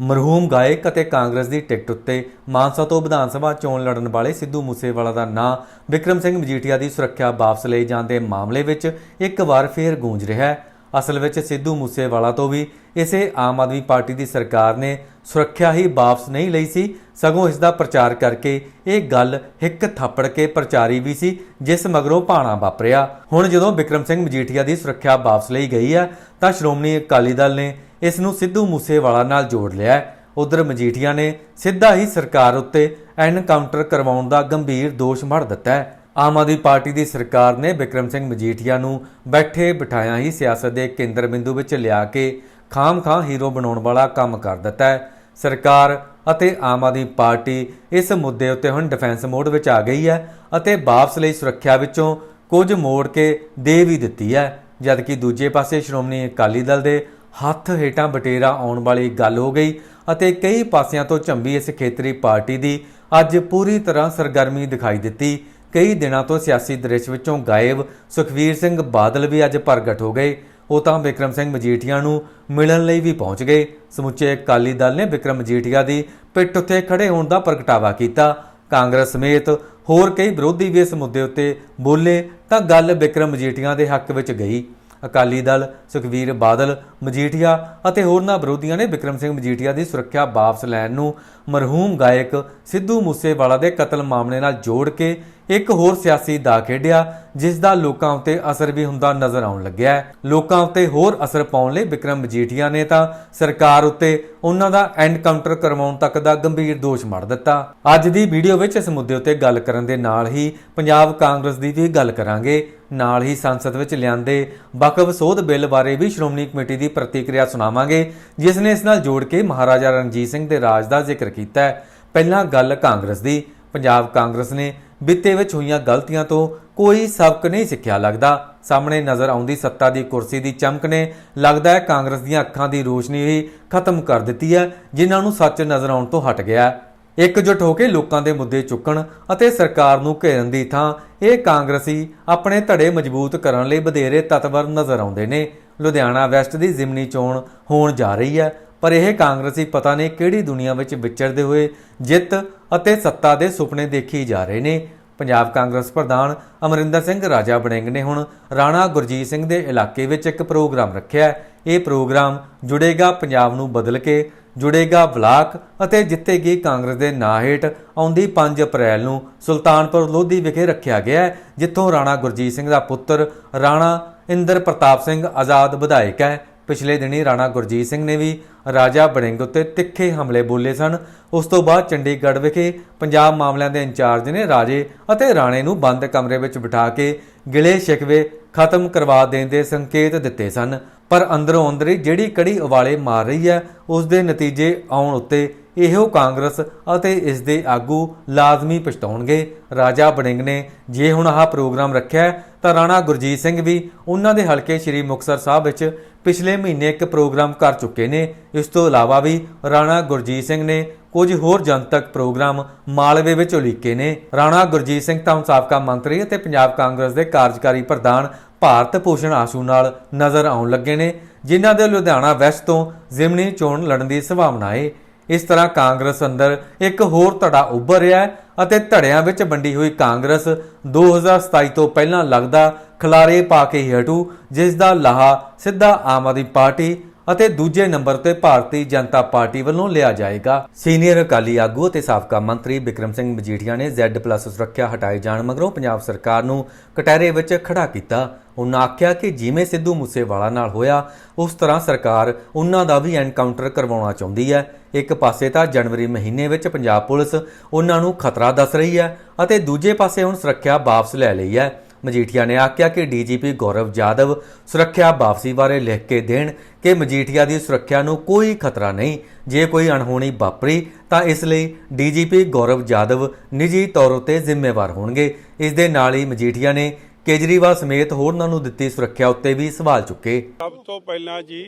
ਮਰਹੂਮ ਗਾਇਕ ਅਤੇ ਕਾਂਗਰਸ ਦੀ ਟਿਕਟ ਉੱਤੇ ਮਾਨਸਾ ਤੋਂ ਵਿਧਾਨ ਸਭਾ ਚੋਣ ਲੜਨ ਵਾਲੇ ਸਿੱਧੂ ਮੂਸੇਵਾਲਾ ਦਾ ਨਾਂ ਵਿਕਰਮ ਸਿੰਘ ਮਜੀਠੀਆ ਦੀ ਸੁਰੱਖਿਆ ਵਾਪਸ ਲਈ ਜਾਣ ਦੇ ਮਾਮਲੇ ਵਿੱਚ ਇੱਕ ਵਾਰ ਫੇਰ ਗੂੰਜ ਰਿਹਾ ਹੈ। ਅਸਲ ਵਿੱਚ ਸਿੱਧੂ ਮੂਸੇਵਾਲਾ ਤੋਂ ਵੀ ਇਸੇ ਆਮ ਆਦਮੀ ਪਾਰਟੀ ਦੀ ਸਰਕਾਰ ਨੇ ਸੁਰੱਖਿਆ ਹੀ ਵਾਪਸ ਨਹੀਂ ਲਈ ਸੀ, ਸਗੋਂ ਇਸ ਦਾ ਪ੍ਰਚਾਰ ਕਰਕੇ ਇਹ ਗੱਲ ਹਿੱਕ ਥੱਪੜ ਕੇ ਪ੍ਰਚਾਰੀ ਵੀ ਸੀ, ਜਿਸ ਮਗਰੋਂ ਭਾਣਾ ਵਾਪਰਿਆ। ਹੁਣ ਜਦੋਂ ਵਿਕਰਮ ਸਿੰਘ ਮਜੀਠੀਆ ਦੀ ਸੁਰੱਖਿਆ ਵਾਪਸ ਲਈ ਗਈ ਹੈ, ਤਾਂ ਸ਼੍ਰੋਮਣੀ ਅਕਾਲੀ ਦਲ ਨੇ ਇਸ ਨੂੰ ਸਿੱਧੂ ਮੂਸੇਵਾਲਾ ਨਾਲ ਜੋੜ ਲਿਆ ਹੈ। ਉਧਰ ਮਜੀਠੀਆ ਨੇ ਸਿੱਧਾ ਹੀ ਸਰਕਾਰ ਉੱਤੇ ਐਨਕਾਊਂਟਰ ਕਰਵਾਉਣ ਦਾ ਗੰਭੀਰ ਦੋਸ਼ ਮੜ ਦਿੱਤਾ ਹੈ। ਆਮ ਆਦਮੀ ਪਾਰਟੀ ਦੀ ਸਰਕਾਰ ਨੇ ਵਿਕਰਮ ਸਿੰਘ ਮਜੀਠੀਆ ਨੂੰ ਬੈਠੇ ਬਿਠਾਇਆ ਹੀ ਸਿਆਸਤ ਦੇ ਕੇਂਦਰ ਬਿੰਦੂ ਵਿੱਚ ਲਿਆ ਕੇ ਖਾਮ-ਖਾਂ ਹੀਰੋ ਬਣਾਉਣ ਵਾਲਾ ਕੰਮ ਕਰ ਦਿੱਤਾ ਹੈ। ਸਰਕਾਰ ਅਤੇ ਆਮ ਆਦਮੀ ਪਾਰਟੀ ਇਸ ਮੁੱਦੇ ਉੱਤੇ ਹੁਣ ਡਿਫੈਂਸ ਮੋਡ ਵਿੱਚ ਆ ਗਈ ਹੈ ਅਤੇ ਵਾਪਸ ਲਈ ਸੁਰੱਖਿਆ ਵਿੱਚੋਂ ਕੁਝ ਮੋੜ ਕੇ ਦੇ ਵੀ ਦਿੱਤੀ ਹੈ। ਜਦਕਿ ਦੂਜੇ ਪਾਸੇ ਸ਼੍ਰੋਮਣੀ ਅਕਾਲੀ ਦਲ ਦੇ ਹੱਥ ਹੇਠਾਂ ਬਟੇਰਾ ਆਉਣ ਵਾਲੀ ਗੱਲ ਹੋ ਗਈ ਅਤੇ ਕਈ ਪਾਸਿਆਂ ਤੋਂ ਝੰਬੀ ਇਸ ਖੇਤਰੀ ਪਾਰਟੀ ਦੀ ਅੱਜ ਪੂਰੀ ਤਰ੍ਹਾਂ ਸਰਗਰਮੀ ਦਿਖਾਈ ਦਿੱਤੀ। ਕਈ ਦਿਨਾਂ ਤੋਂ ਸਿਆਸੀ ਦ੍ਰਿਸ਼ ਵਿੱਚੋਂ ਗਾਇਬ ਸੁਖਵੀਰ ਸਿੰਘ ਬਾਦਲ ਵੀ ਅੱਜ ਪ੍ਰਗਟ ਹੋ ਗਏ। ਉਹ ਤਾਂ ਵਿਕਰਮ ਸਿੰਘ ਮਜੀਠੀਆ ਨੂੰ ਮਿਲਣ ਲਈ ਵੀ ਪਹੁੰਚ ਗਏ। ਸਮੁੱਚੇ ਅਕਾਲੀ ਦਲ ਨੇ ਵਿਕਰਮ ਮਜੀਠੀਆ ਦੀ ਪਿੱਠ ਉੱਤੇ ਖੜੇ ਹੋਣ ਦਾ ਪ੍ਰਗਟਾਵਾ ਕੀਤਾ। ਕਾਂਗਰਸ ਸਮੇਤ ਹੋਰ ਕਈ ਵਿਰੋਧੀ ਵੀ ਇਸ ਮੁੱਦੇ ਉੱਤੇ ਬੋਲੇ ਤਾਂ ਗੱਲ ਵਿਕਰਮ ਮਜੀਠੀਆ ਦੇ ਹੱਕ ਵਿੱਚ ਗਈ। ਅਕਾਲੀ ਦਲ, ਸੁਖਵੀਰ ਬਾਦਲ, ਮਜੀਠੀਆ ਅਤੇ ਹੋਰਨਾਂ ਵਿਰੋਧੀਆਂ ਨੇ ਵਿਕਰਮ ਸਿੰਘ ਮਜੀਠੀਆ ਦੀ ਸੁਰੱਖਿਆ ਵਾਪਸ ਲੈਣ ਨੂੰ ਮਰਹੂਮ ਗਾਇਕ ਸਿੱਧੂ ਮੂਸੇਵਾਲਾ ਦੇ ਕਤਲ ਮਾਮਲੇ ਨਾਲ ਜੋੜ ਕੇ ਇੱਕ ਹੋਰ ਸਿਆਸੀ ਦਾ ਖੇਡਿਆ, ਜਿਸ ਦਾ ਲੋਕਾਂ ਉੱਤੇ ਅਸਰ ਵੀ ਹੁੰਦਾ ਨਜ਼ਰ ਆਉਣ ਲੱਗਿਆ ਹੈ। ਲੋਕਾਂ ਉੱਤੇ ਹੋਰ ਅਸਰ ਪਾਉਣ ਲਈ ਵਿਕਰਮ ਮਜੀਠੀਆ ਨੇ ਤਾਂ ਸਰਕਾਰ ਉੱਤੇ ਉਹਨਾਂ ਦਾ ਐਨਕਾਊਂਟਰ ਕਰਵਾਉਣ ਤੱਕ ਦਾ ਗੰਭੀਰ ਦੋਸ਼ ਮੜ ਦਿੱਤਾ। ਅੱਜ ਦੀ ਵੀਡੀਓ ਵਿੱਚ ਇਸ ਮੁੱਦੇ ਉੱਤੇ ਗੱਲ ਕਰਨ ਦੇ ਨਾਲ ਹੀ ਪੰਜਾਬ ਕਾਂਗਰਸ ਦੀ ਵੀ ਗੱਲ ਕਰਾਂਗੇ। ਨਾਲ ਹੀ ਸੰਸਦ ਵਿੱਚ ਲਿਆਂਦੇ ਵਕਫ ਸੋਧ ਬਿੱਲ ਬਾਰੇ ਵੀ ਸ਼੍ਰੋਮਣੀ ਕਮੇਟੀ ਦੀ ਪ੍ਰਤੀਕਿਰਿਆ ਸੁਣਾਵਾਂਗੇ, ਜਿਸ ਨੇ ਇਸ ਨਾਲ ਜੋੜ ਕੇ ਮਹਾਰਾਜਾ ਰਣਜੀਤ ਸਿੰਘ ਦੇ ਰਾਜ ਦਾ ਜ਼ਿਕਰ ਕੀਤਾ ਹੈ। ਪਹਿਲਾਂ ਗੱਲ ਕਾਂਗਰਸ ਦੀ। ਪੰਜਾਬ ਕਾਂਗਰਸ ਨੇ ਬਿੱਤੇ ਵਿੱਚ ਹੋਈਆਂ ਗਲਤੀਆਂ ਤੋਂ ਕੋਈ ਸਬਕ ਨਹੀਂ ਸਿੱਖਿਆ ਲੱਗਦਾ। ਸਾਹਮਣੇ ਨਜ਼ਰ ਆਉਂਦੀ ਸੱਤਾ ਦੀ ਕੁਰਸੀ ਦੀ ਚਮਕ ਨੇ ਲੱਗਦਾ ਹੈ ਕਾਂਗਰਸ ਦੀਆਂ ਅੱਖਾਂ ਦੀ ਰੋਸ਼ਨੀ ਹੀ ਖਤਮ ਕਰ ਦਿੱਤੀ ਹੈ, ਜਿਨ੍ਹਾਂ ਨੂੰ ਸੱਚ ਨਜ਼ਰ ਆਉਣ ਤੋਂ ਹਟ ਗਿਆ ਹੈ। ਇਕਜੁੱਟ ਹੋ ਕੇ ਲੋਕਾਂ ਦੇ ਮੁੱਦੇ ਚੁੱਕਣ ਅਤੇ ਸਰਕਾਰ ਨੂੰ ਘੇਰਨ ਦੀ ਥਾਂ, ਇਹ ਕਾਂਗਰਸੀ ਆਪਣੇ ਧੜੇ ਮਜ਼ਬੂਤ ਕਰਨ ਲਈ ਵਧੇਰੇ ਤਤਵਰ ਨਜ਼ਰ ਆਉਂਦੇ ਨੇ। ਲੁਧਿਆਣਾ ਵੈਸਟ ਦੀ ਜ਼ਿਮਨੀ ਚੋਣ ਹੋਣ ਜਾ ਰਹੀ ਹੈ, ਪਰ ਇਹ ਕਾਂਗਰਸੀ ਪਤਾ ਨਹੀਂ ਕਿਹੜੀ ਦੁਨੀਆ ਵਿੱਚ ਵਿਚਰਦੇ ਹੋਏ ਜਿੱਤ ਅਤੇ ਸੱਤਾ ਦੇ ਸੁਪਨੇ ਦੇਖੀ ਜਾ ਰਹੇ ਨੇ। ਪੰਜਾਬ ਕਾਂਗਰਸ ਪ੍ਰਧਾਨ ਅਮਰਿੰਦਰ ਸਿੰਘ ਰਾਜਾ ਬੜਿੰਗ ਨੇ ਹੁਣ ਰਾਣਾ ਗੁਰਜੀਤ ਸਿੰਘ ਦੇ ਇਲਾਕੇ ਵਿੱਚ ਇੱਕ ਪ੍ਰੋਗਰਾਮ ਰੱਖਿਆ। ਇਹ ਪ੍ਰੋਗਰਾਮ ਜੁੜੇਗਾ ਪੰਜਾਬ ਨੂੰ ਬਦਲ ਕੇ ਜੁੜੇਗਾ ਬਲਾਕ ਅਤੇ ਜਿੱਤੇਗੀ ਕਾਂਗਰਸ ਦੇ ਨਾਂ ਹੇਠ। ਆਉਂਦੀ 5 ਅਪ੍ਰੈਲ ਨੂੰ ਸੁਲਤਾਨਪੁਰ ਲੋਧੀ ਵਿਖੇ ਰੱਖਿਆ ਗਿਆ ਹੈ, ਜਿੱਥੋਂ ਰਾਣਾ ਗੁਰਜੀਤ ਸਿੰਘ ਦਾ ਪੁੱਤਰ ਰਾਣਾ ਇੰਦਰ ਪ੍ਰਤਾਪ ਸਿੰਘ ਆਜ਼ਾਦ ਵਿਧਾਇਕ ਹੈ। ਪਿਛਲੇ ਦਿਨੀ ਰਾਣਾ ਗੁਰਜੀਤ ਸਿੰਘ ਨੇ ਵੀ ਰਾਜਾ ਬੜਿੰਗ ਉੱਤੇ ਤਿੱਖੇ ਹਮਲੇ ਬੋਲੇ ਸਨ। ਉਸ ਤੋਂ ਬਾਅਦ ਚੰਡੀਗੜ੍ਹ ਵਿਖੇ ਪੰਜਾਬ ਮਾਮਲਿਆਂ ਦੇ ਇੰਚਾਰਜ ਨੇ ਰਾਜੇ ਅਤੇ ਰਾਣੇ ਨੂੰ ਬੰਦ ਕਮਰੇ ਵਿੱਚ ਬਿਠਾ ਕੇ ਗਿਲੇ ਸ਼ਿਕਵੇ ਖਤਮ ਕਰਵਾ ਦੇਣ ਦੇ ਸੰਕੇਤ ਦਿੱਤੇ ਸਨ। ਪਰ ਅੰਦਰੋਂ ਅੰਦਰ ਹੀ ਜਿਹੜੀ ਕੜੀ ਉਵਾਲੇ ਮਾਰ ਰਹੀ ਹੈ ਉਸ ਦੇ ਨਤੀਜੇ ਆਉਣ ਉੱਤੇ ਇਹੋ ਕਾਂਗਰਸ ਅਤੇ ਇਸ ਦੇ ਆਗੂ ਲਾਜ਼ਮੀ ਪਛਤਾਉਣਗੇ। ਰਾਜਾ ਬੜਿੰਗ ਨੇ, ਜੇ ਹੁਣ ਆਹ ਪ੍ਰੋਗਰਾਮ ਰੱਖਿਆ ਤਾਂ ਰਾਣਾ ਗੁਰਜੀਤ ਸਿੰਘ ਵੀ ਉਹਨਾਂ ਦੇ ਹਲਕੇ ਸ੍ਰੀ ਮੁਕਤਸਰ ਸਾਹਿਬ ਵਿੱਚ ਪਿਛਲੇ ਮਹੀਨੇ ਇੱਕ ਪ੍ਰੋਗਰਾਮ ਕਰ ਚੁੱਕੇ ਨੇ। ਇਸ ਤੋਂ ਇਲਾਵਾ ਵੀ ਰਾਣਾ ਗੁਰਜੀਤ ਸਿੰਘ ਨੇ ਕੁਝ ਹੋਰ ਜਨਤਕ ਪ੍ਰੋਗਰਾਮ ਮਾਲਵੇ ਵਿੱਚ ਉਲੀਕੇ ਨੇ। ਰਾਣਾ ਗੁਰਜੀਤ ਸਿੰਘ ਤਾਂ ਸਾਬਕਾ ਮੰਤਰੀ ਅਤੇ ਪੰਜਾਬ ਕਾਂਗਰਸ ਦੇ ਕਾਰਜਕਾਰੀ ਪ੍ਰਧਾਨ ਭਾਰਤ ਭੂਸ਼ਣ ਆਸ਼ੂ ਨਾਲ ਨਜ਼ਰ ਆਉਣ ਲੱਗੇ ਨੇ, ਜਿਨ੍ਹਾਂ ਦੇ ਲੁਧਿਆਣਾ ਵੈਸਟ ਤੋਂ ਜ਼ਿਮਨੀ ਚੋਣ ਲੜਨ ਦੀ ਸੰਭਾਵਨਾ ਹੈ। ਇਸ ਤਰ੍ਹਾਂ ਕਾਂਗਰਸ ਅੰਦਰ ਇੱਕ ਹੋਰ ਧੜਾ ਉੱਭਰ ਰਿਹਾ ਹੈ ਅਤੇ ਧੜਿਆਂ ਵਿੱਚ ਵੰਡੀ ਹੋਈ ਕਾਂਗਰਸ 2027 ਤੋਂ ਪਹਿਲਾਂ ਲੱਗਦਾ ਖਲਾਰੇ ਪਾ ਕੇ ਹੀ ਹਟੂ, ਜਿਸ ਦਾ ਲਾਹਾ ਸਿੱਧਾ ਆਮ ਆਦਮੀ ਪਾਰਟੀ ਅਤੇ ਦੂਜੇ ਨੰਬਰ ਤੇ ਭਾਰਤੀ ਜਨਤਾ ਪਾਰਟੀ ਵੱਲੋਂ ਲਿਆ ਜਾਏਗਾ। ਸੀਨੀਅਰ ਅਕਾਲੀ ਆਗੂ ਅਤੇ ਸਾਬਕਾ ਮੰਤਰੀ ਵਿਕਰਮ ਸਿੰਘ ਮਜੀਠੀਆ ਨੇ Z+ ਸੁਰੱਖਿਆ ਹਟਾਏ ਜਾਣ ਮਗਰੋਂ ਪੰਜਾਬ ਸਰਕਾਰ ਨੂੰ ਕਟਹਿਰੇ ਵਿੱਚ ਖੜਾ ਕੀਤਾ। ਉਹਨਾਂ ਆਖਿਆ ਕਿ ਜਿਵੇਂ ਸਿੱਧੂ ਮੂਸੇਵਾਲਾ ਨਾਲ ਹੋਇਆ, ਉਸ ਤਰ੍ਹਾਂ ਸਰਕਾਰ ਉਹਨਾਂ ਦਾ ਵੀ ਐਨਕਾਊਂਟਰ ਕਰਵਾਉਣਾ ਚਾਹੁੰਦੀ ਹੈ। ਇੱਕ ਪਾਸੇ ਤਾਂ ਜਨਵਰੀ ਮਹੀਨੇ ਵਿੱਚ ਪੰਜਾਬ ਪੁਲਿਸ ਉਹਨਾਂ ਨੂੰ ਖਤਰਾ ਦੱਸ ਰਹੀ ਹੈ ਅਤੇ ਦੂਜੇ ਪਾਸੇ ਹੁਣ ਸੁਰੱਖਿਆ ਵਾਪਸ ਲੈ ਲਈ ਹੈ। ਮਜੀਠੀਆ ਨੇ ਆਖਿਆ ਕਿ ਡੀਜੀਪੀ ਗੌਰਵ ਜਾਦਵ ਸੁਰੱਖਿਆ ਵਾਪਸੀ ਬਾਰੇ ਲਿਖ ਕੇ ਦੇਣ ਕਿ ਮਜੀਠੀਆ ਦੀ ਸੁਰੱਖਿਆ ਨੂੰ ਕੋਈ ਖਤਰਾ ਨਹੀਂ। ਜੇ ਕੋਈ ਅਣਹੋਣੀ ਵਾਪਰੀ, ਤਾਂ ਇਸ ਲਈ ਡੀਜੀਪੀ ਗੌਰਵ ਜਾਦਵ ਨਿੱਜੀ ਤੌਰ ਉਤੇ ਜ਼ਿੰਮੇਵਾਰ ਹੋਣਗੇ। ਇਸ ਦੇ ਨਾਲ ਹੀ ਮਜੀਠੀਆ ਨੇ ਕੇਜਰੀਵਾਲ ਸਮੇਤ ਹੋਰਨਾਂ ਨੂੰ ਦਿੱਤੀ ਸੁਰੱਖਿਆ ਉੱਤੇ ਵੀ ਸਵਾਲ ਚੁੱਕੇ। ਸਭ ਤੋਂ ਪਹਿਲਾਂ ਜੀ,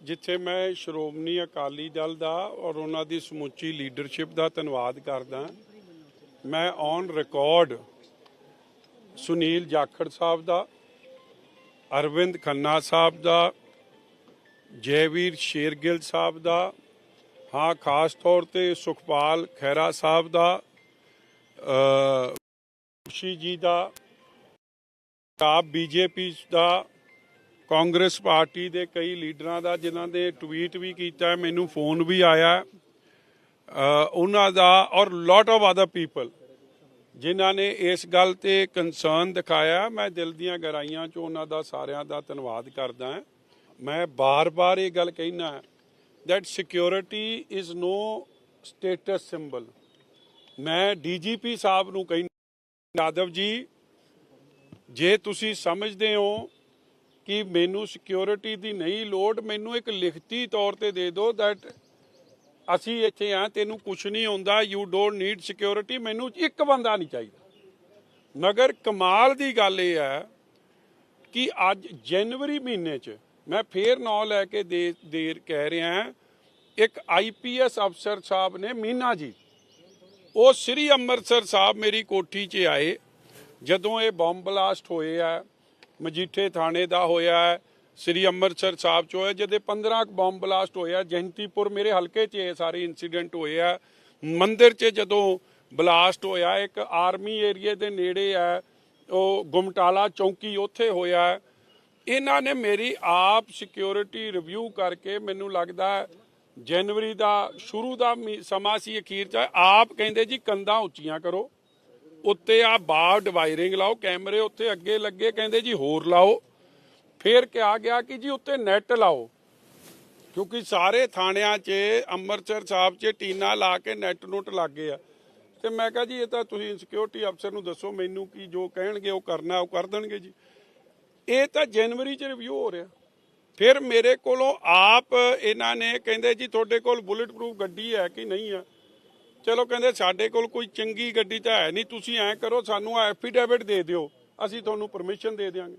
ਜਿੱਥੇ ਮੈਂ ਸ਼੍ਰੋਮਣੀ ਅਕਾਲੀ ਦਲ ਦਾ ਔਰ ਉਹਨਾਂ ਦੀ ਸਮੁੱਚੀ ਲੀਡਰਸ਼ਿਪ ਦਾ ਧੰਨਵਾਦ ਕਰਦਾ, ਮੈਂ ਔਨ ਰਿਕਾਰਡ ਸੁਨੀਲ ਜਾਖੜ ਸਾਹਿਬ ਦਾ, ਅਰਵਿੰਦ ਖੰਨਾ ਸਾਹਿਬ ਦਾ, ਜੈਵੀਰ ਸ਼ੇਰਗਿੱਲ ਸਾਹਿਬ ਦਾ, ਹਾਂ, ਖਾਸ ਤੌਰ ਤੇ ਸੁਖਪਾਲ ਖੈਰਾ ਸਾਹਿਬ ਦਾ ਅ ਜੀ ਦਾ, ਆਪ ਬੀਜੇਪੀ ਦਾ, ਕਾਂਗਰਸ ਪਾਰਟੀ ਦੇ ਕਈ ਲੀਡਰਾਂ ਦਾ, ਜਿਨ੍ਹਾਂ ਨੇ ਟਵੀਟ ਵੀ ਕੀਤਾ ਮੈਨੂੰ ਫੋਨ ਵੀ ਆਇਆ ਉਹਨਾਂ ਦਾ ਔਰ ਲੋਟ ਆਫ ਅਦਰ ਪੀਪਲ ਜਿਨ੍ਹਾਂ ਨੇ ਇਸ ਗੱਲ ਤੇ ਕੰਸਰਨ ਦਿਖਾਇਆ ਮੈਂ ਦਿਲ ਦੀਆਂ ਗਹਿਰਾਈਆਂ 'ਚੋਂ ਉਹਨਾਂ ਦਾ ਸਾਰਿਆਂ ਦਾ ਧੰਨਵਾਦ ਕਰਦਾ ਮੈਂ ਬਾਰ-ਬਾਰ ਇਹ ਗੱਲ ਕਹਿਣਾ that security is no status symbol ਮੈਂ ਡੀਜੀਪੀ ਸਾਹਿਬ ਨੂੰ ਕਹਿੰਦਾ ਯਾਦਵ ਜੀ, ਜੇ ਤੁਸੀਂ ਸਮਝਦੇ ਹੋ ਕਿ ਮੈਨੂੰ ਸਿਕਿਉਰਿਟੀ ਦੀ ਨਹੀਂ ਲੋੜ, ਮੈਨੂੰ ਇੱਕ ਲਿਖਤੀ ਤੌਰ ਤੇ ਦੇ ਦਿਓ ਦੈਟ ਅਸੀਂ ਇੱਥੇ ਆ, ਤੈਨੂੰ ਕੁਝ ਨਹੀਂ ਹੁੰਦਾ ਯੂ ਡੋਨਟ ਨੀਡ ਸਿਕਿਉਰਿਟੀ ਮੈਨੂੰ ਇੱਕ ਬੰਦਾ ਨਹੀਂ ਚਾਹੀਦਾ। ਮਗਰ ਕਮਾਲ ਦੀ ਗੱਲ ਇਹ ਹੈ ਕਿ ਅੱਜ ਜਨਵਰੀ ਮਹੀਨੇ 'ਚ ਮੈਂ ਫੇਰ ਨਾਂ ਲੈ ਕੇ ਦੇ ਦੇਰ ਕਹਿ ਰਿਹਾ, ਇੱਕ ਆਈਪੀਐਸ ਅਫਸਰ ਸਾਹਿਬ ਨੇ ਮੀਨਾ ਜੀ ਉਹ ਸ੍ਰੀ ਅੰਮ੍ਰਿਤਸਰ ਸਾਹਿਬ ਮੇਰੀ ਕੋਠੀ 'ਚ ਆਏ। ਜਦੋਂ ਇਹ ਬੰਬ ਬਲਾਸਟ ਹੋਏ ਆ, ਮਜੀਠੇ ਥਾਣੇ ਦਾ ਹੋਇਆ ਹੈ ਸ੍ਰੀ ਅੰਮ੍ਰਿਤਸਰ ਸਾਹਿਬ 'ਚ ਹੋਇਆ, ਜਿਹਦੇ 15 ਕੁ ਬੰਬ ਬਲਾਸਟ ਹੋਇਆ ਜੈਂਤੀਪੁਰ ਮੇਰੇ ਹਲਕੇ 'ਚ ਇਹ ਸਾਰੇ ਇਨਸੀਡੈਂਟ ਹੋਏ ਆ। ਮੰਦਿਰ 'ਚ ਜਦੋਂ ਬਲਾਸਟ ਹੋਇਆ, ਇੱਕ ਆਰਮੀ ਏਰੀਏ ਦੇ ਨੇੜੇ ਆ, ਉਹ ਗੁਮਟਾਲਾ ਚੌਂਕੀ ਉੱਥੇ ਹੋਇਆ। ਇਹਨਾਂ ਨੇ ਮੇਰੀ ਆਪ ਸਿਕਿਉਰਿਟੀ ਰਿਵਿਊ ਕਰਕੇ ਮੈਨੂੰ ਲੱਗਦਾ ਜਨਵਰੀ ਦਾ, ਸ਼ੁਰੂ ਦਾ ਮੀ- ਸਮਾਂ ਸੀ ਅਖੀਰ ਚ ਆਪ ਕਹਿੰਦੇ ਜੀ, ਕੰਧਾਂ ਉੱਚੀਆਂ ਕਰੋ। ਉੱਤੇ ਆ ਬਾਰ ਡਿਵਾਈਰਿੰਗ ਲਾਓ, ਕੈਮਰੇ ਉੱਤੇ ਅੱਗੇ ਲੱਗੇ, ਕਹਿੰਦੇ ਜੀ ਹੋਰ ਲਾਓ। ਫਿਰ ਕਿਹਾ ਗਿਆ ਕਿ ਜੀ ਉੱਤੇ ਨੈਟ ਲਾਓ। ਕਿਉਂਕਿ ਸਾਰੇ ਥਾਣਿਆਂ 'ਚ, ਅੰਮ੍ਰਿਤਸਰ ਸਾਹਿਬ 'ਚ ਟੀਨਾ ਲਾ ਕੇ ਨੈਟ ਨੁੱਟ ਲੱਗ ਆ। ਤੇ ਮੈਂ ਕਿਹਾ ਜੀ, ਇਹ ਤਾਂ ਤੁਸੀਂ ਸਿਕਿਉਰਿਟੀ ਅਫਸਰ ਨੂੰ ਦੱਸੋ ਮੈਨੂੰ ਕੀ ਜੋ ਕਹਿਣਗੇ, ਉਹ ਕਰਨਾ, ਉਹ ਕਰ ਦੇਣਗੇ ਜੀ। ਇਹ ਤਾਂ ਜਨਵਰੀ 'ਚ ਰਿਵਿਊ ਹੋ ਰਿਹਾ। ਫਿਰ ਮੇਰੇ ਕੋਲੋਂ ਆਪ ਇਹਨਾਂ ਨੇ ਕਹਿੰਦੇ ਜੀ ਤੁਹਾਡੇ ਕੋਲ ਬੁਲੇਟ ਪ੍ਰੂਫ ਗੱਡੀ ਹੈ ਕਿ ਨਹੀਂ ਹੈ? ਚਲੋ ਕਹਿੰਦੇ ਸਾਡੇ ਕੋਲ ਕੋਈ ਚੰਗੀ ਗੱਡੀ ਤਾਂ ਹੈ ਨਹੀਂ, ਤੁਸੀਂ ਐਂ ਕਰੋ, ਸਾਨੂੰ ਐਫੀਡੇਵਿਟ ਦੇ ਦਿਓ, ਅਸੀਂ ਤੁਹਾਨੂੰ ਪਰਮਿਸ਼ਨ ਦੇ ਦਿਆਂਗੇ।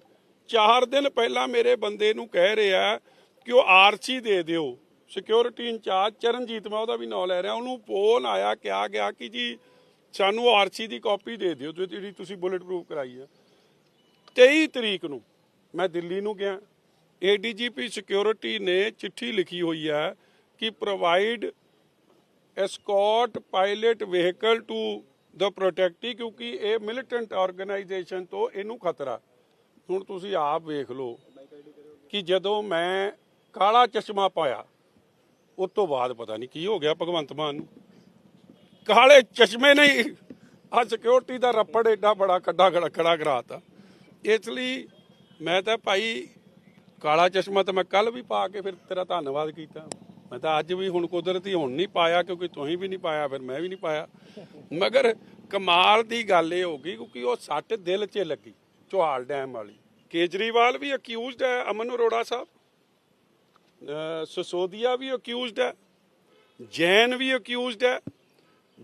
ਚਾਰ ਦਿਨ ਪਹਿਲਾਂ ਮੇਰੇ ਬੰਦੇ ਨੂੰ ਕਹਿ ਰਿਹਾ ਕਿ ਉਹ ਆਰਸੀ ਦੇ ਦਿਓ ਸਿਕਿਉਰਿਟੀ ਇੰਚਾਰਜ ਚਰਨਜੀਤ, ਮੈਂ ਉਹਦਾ ਵੀ ਨਾਂ ਲੈ ਰਿਹਾ, ਉਹਨੂੰ ਫੋਨ ਆਇਆ, ਕਿਹਾ ਗਿਆ ਕਿ ਜੀ ਸਾਨੂੰ ਆਰਸੀ ਦੀ ਕਾਪੀ ਦੇ ਦਿਓ ਤੇ ਜਿਹੜੀ ਤੁਸੀਂ ਬੁਲੇਟ ਪ੍ਰੂਫ ਕਰਾਈ ਹੈ। 23 ਤਰੀਕ ਨੂੰ ਮੈਂ ਦਿੱਲੀ ਨੂੰ ਗਿਆ। ਏਡੀਜੀਪੀ ਸਿਕਿਉਰਿਟੀ ਨੇ ਚਿੱਠੀ ਲਿਖੀ ਹੋਈ ਹੈ ਕਿ provide escort pilot vehicle to the protectee ਕਿਉਂਕਿ ਇਹ ਮਿਲੀਟੈਂਟ ਆਰਗੇਨਾਈਜੇਸ਼ਨ ਤੋਂ ਇਹਨੂੰ ਖਤਰਾ। ਹੁਣ ਤੁਸੀਂ ਆਪ ਵੇਖ ਲਓ ਕਿ ਜਦੋਂ ਮੈਂ ਕਾਲਾ ਚਸ਼ਮਾ ਪਾਇਆ, ਉਸ ਤੋਂ ਬਾਅਦ ਪਤਾ ਨਹੀਂ ਕੀ ਹੋ ਗਿਆ ਭਗਵੰਤ ਮਾਨ ਨੂੰ। ਕਾਲੇ ਚਸ਼ਮੇ ਨਹੀਂ ਆ ਸਿਕਿਉਰਿਟੀ ਦਾ ਰੱਪੜ ਏਡਾ ਬੜਾ ਕੱਡਾ ਖੜਾ ਖੜਾ ਕਰਾਤਾ। ਇਸ ਲਈ ਮੈਂ ਤਾਂ ਭਾਈ ਕਾਲਾ ਚਸ਼ਮਾ ਤਾਂ ਮੈਂ ਕੱਲ ਵੀ ਪਾ ਕੇ ਫਿਰ ਤੇਰਾ ਧੰਨਵਾਦ ਕੀਤਾ। ਮੈਂ ਤਾਂ ਅੱਜ ਵੀ ਹੁਣ ਕੁਦਰਤੀ ਹੁਣ ਨਹੀਂ ਪਾਇਆ ਕਿਉਂਕਿ ਤੁਸੀਂ ਵੀ ਨਹੀਂ ਪਾਇਆ, ਫਿਰ ਮੈਂ ਵੀ ਨਹੀਂ ਪਾਇਆ। ਮਗਰ ਕਮਾਲ ਦੀ ਗੱਲ ਇਹ ਹੋ ਗਈ ਕਿਉਂਕਿ ਉਹ ਸੱਟ ਦਿਲ 'ਚ ਲੱਗੀ, ਚੋਹਾਲ ਡੈਮ ਵਾਲੀ। ਕੇਜਰੀਵਾਲ ਵੀ ਅਕਿਊਜ਼ਡ ਹੈ, ਅਮਨ ਅਰੋੜਾ ਸਾਹਿਬ। ਸਸੋਦੀਆ ਵੀ ਅਕਿਊਜ਼ਡ ਹੈ, ਜੈਨ ਵੀ ਅਕਿਊਜ਼ਡ ਹੈ,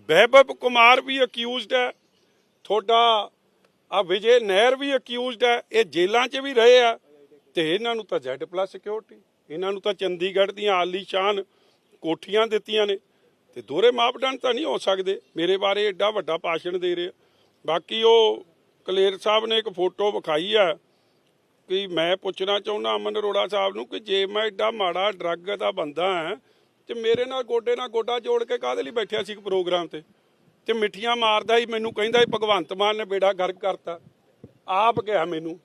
ਬਹਿਬਬ ਕੁਮਾਰ ਵੀ ਅਕਿਊਜ਼ਡ ਹੈ, ਤੁਹਾਡਾ ਆ ਵਿਜੇ ਨਹਿਰ ਵੀ ਅਕਿਊਜ਼ਡ ਹੈ, ਇਹ ਜੇਲਾਂ 'ਚ ਵੀ ਰਹੇ ਆ। ਤੇ ਇਹਨਾਂ ਨੂੰ ਤਾਂ ਜ਼ੈਡ ਪਲੱਸ ਸਿਕਿਉਰਿਟੀ ਇਹਨਾਂ ਨੂੰ ਤਾਂ ਚੰਡੀਗੜ੍ਹ ਦੀਆਂ ਆਲੀਸ਼ਾਨ ਕੋਠੀਆਂ ਦਿੱਤੀਆਂ ਨੇ। ਤੇ ਦੋਹਰੇ ਮਾਪਦੰਡ ਤਾਂ ਨਹੀਂ ਹੋ ਸਕਦੇ। ਮੇਰੇ ਬਾਰੇ ਐਡਾ ਵੱਡਾ ਭਾਸ਼ਣ ਦੇ ਰਿਹਾ ਬਾਕੀ ਉਹ ਕਲੇਰ ਸਾਹਿਬ ਨੇ ਇੱਕ ਫੋਟੋ ਵਿਖਾਈ ਆ ਕਿ ਮੈਂ ਪੁੱਛਣਾ ਚਾਹੁੰਦਾ ਅਮਨ ਅਰੋੜਾ ਸਾਹਿਬ ਨੂੰ ਕਿ ਜੇ ਮੈਂ ਐਡਾ ਮਾੜਾ ਡਰੱਗ ਦਾ ਬੰਦਾ ਹਾਂ, ਤੇ ਮੇਰੇ ਨਾਲ ਗੋਡੇ ਨਾਲ ਗੋਡਾ ਜੋੜ ਕੇ ਕਾਹਦੇ ਲਈ ਬੈਠਿਆ ਸੀ ਇੱਕ ਪ੍ਰੋਗਰਾਮ ਤੇ? ਤੇ ਮਿੱਠੀਆਂ ਮਾਰਦਾ ਹੀ ਮੈਨੂੰ ਕਹਿੰਦਾ ਭਗਵੰਤ ਮਾਨ ਨੇ ਬੇੜਾ ਗਰਕ ਕਰਤਾ। ਆਪ ਕਿਹਾ ਮੈਨੂੰ।